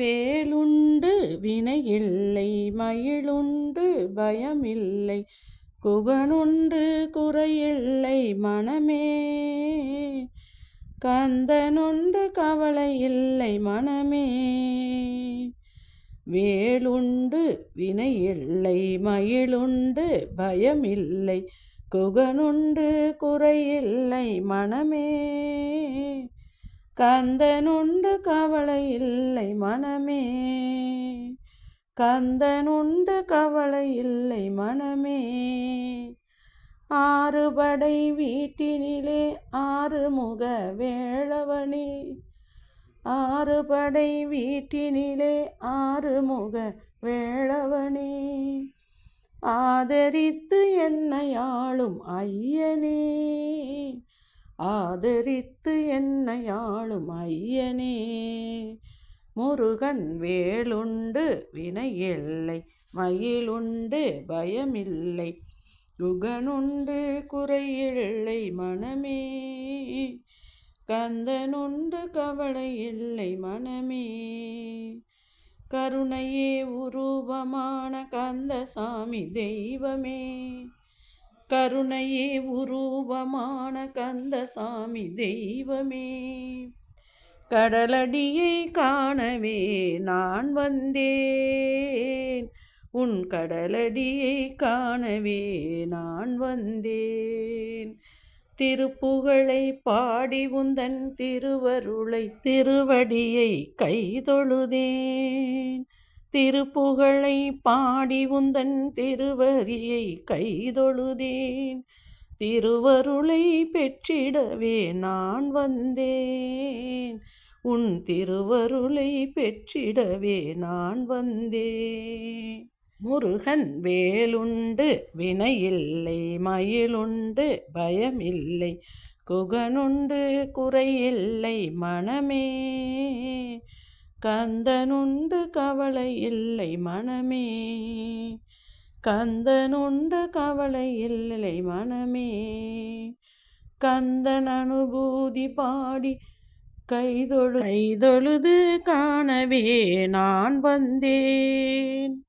வேலுண்டு வினையில்லை மயிலுண்டு பயமில்லை குகனுண்டு குறையில்லை மனமே கந்தனுண்டு கவலை இல்லை மனமே வேலுண்டு வினையில்லை மயிலுண்டு பயமில்லை குகனுண்டு குறையில்லை மனமே கந்தனுண்டு கவலை இல்லை மனமே. கந்தனுண்டு கவலை இல்லை மனமே. ஆறுபடை வீட்டினிலே ஆறுமுக வேளவனே. ஆறுபடை வீட்டினிலே ஆறுமுக வேளவனே. ஆதரித்து என்னை ஆளும் ஐயனே. ஆதரித்து என்னை ஆளும் ஐயனே. முருகன் வேலுண்டு வினை இல்லை மயிலுண்டு பயமில்லை குகனுண்டு குறையில்லை மனமே. கந்தனுண்டு கவலை இல்லை மனமே. கருணையே உருவமான கந்தசாமி தெய்வமே. கருணையே உருவமான கந்தசாமி தெய்வமே. கடலடியை காணவே நான் வந்தேன். உன் கடலடியை காணவே நான் வந்தேன். திருப்புகழை பாடி உந்தன் திருவருளை திருவடியை கைதொழுதேன். திருப்புகழை பாடி உந்தன் திருவரியை கைதொழுதேன். திருவருளை பெற்றிடவே நான் வந்தேன். உன் திருவருளை பெற்றிடவே நான் வந்தேன். முருகன் வேலுண்டு வினையில்லை மயிலுண்டு பயமில்லை குகனுண்டு குறையில்லை மனமே. கந்தனுண்டு கவலை இல்லை மனமே. கந்தனுண்டு கவலை இல்லை மனமே. கந்தன் அனுபூதி பாடி கைதொழு கைதொழுது காணவே நான் வந்தேன்.